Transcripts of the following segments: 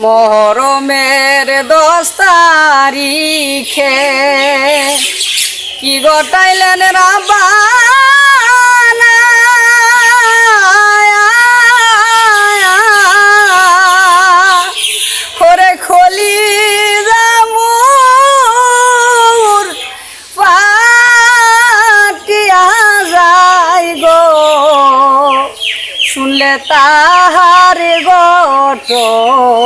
মহরমের দশ তারিখে কি গটাইলেন গো। শুনলে তাহার ঘটনা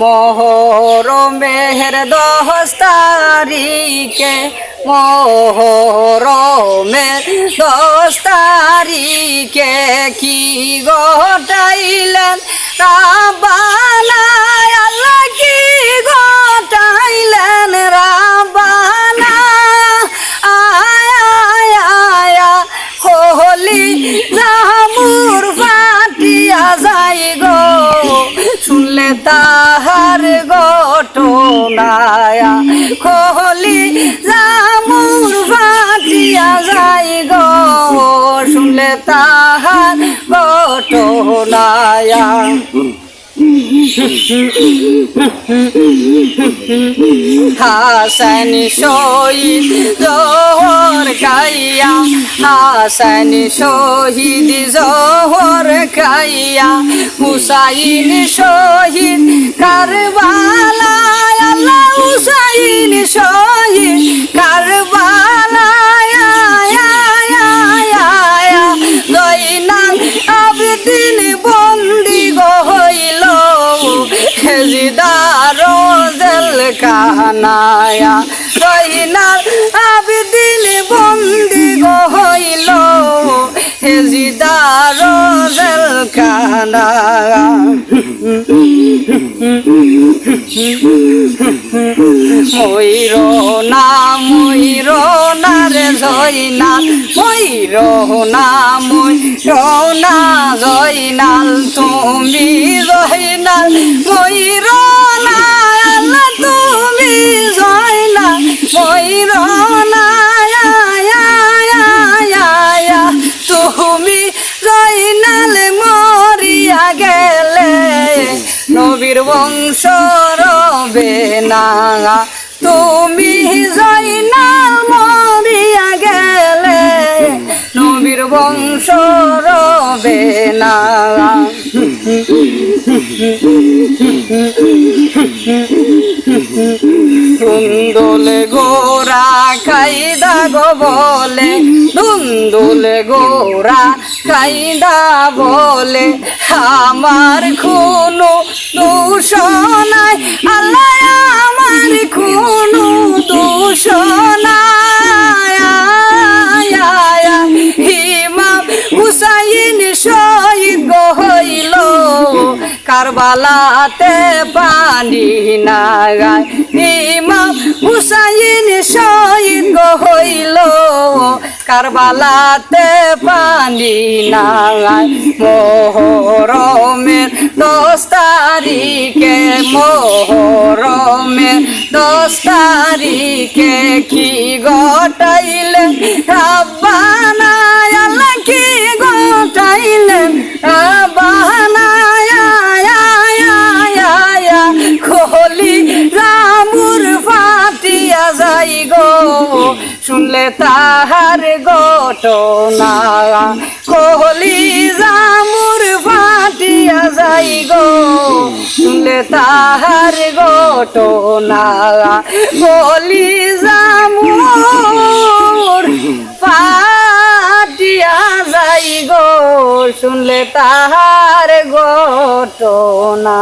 মহরমের দশ তারিখে মহরমের দশ তারিখে কি গটাইলেন? রাবানা আল্লাহ কি গটাইলেন? রাবানা আয়া আয়া হলি রামুর ফাটিয়া যাই গো শুনলে তাহার তাহার ঘটনায়া হাসন শহীদ জোহর খাইয়া হাসন শহীদ জোহর খাইয়া হুসাইন শহীদ কারবালা আল্লাহ হুসাইন শহীদ কারবালা কানায়া জয়নাল আবদিন বন্দি গহইল হেজিদার জেল কানায়া ময়ূর না ময়ূর না রে জয়নাল। ময়ূর না ময়ূর না জয়নাল। তুমি জয়নাল ময়ূর নবীর বংশ রবে না। তুমি জয়নাল মরিয়া গেলে নবীর বংশ রবে না। ধুন্দুলে গোরা খাইদা গো বলে ধুন্দুলে গোরা খাইদা বলে, আমার খুনু দূষণায় আল্লাহ আমার খুনু হিমাম গহইল কারবালাতে পানি নাগায়। ইমাম হুসাইন শহীদ কারবালাতে পানি নাগায় মোহরমের দশ তারিখে, মোহরমের দশ তারিখে কি গটাইলেন রাব্বানা আল্লাহ কি গটাইলেন রাব্বানা খলি রামুর ফাটিয়া যাই গো শুনলে তাহার ঘটনা। কহলি জামুর ফাটিয়া যাই গো। শুনলে তাহার ঘটনা। কলি জামুর ফাটিয়া যাই গো। শুনলে তাহার ঘটনা।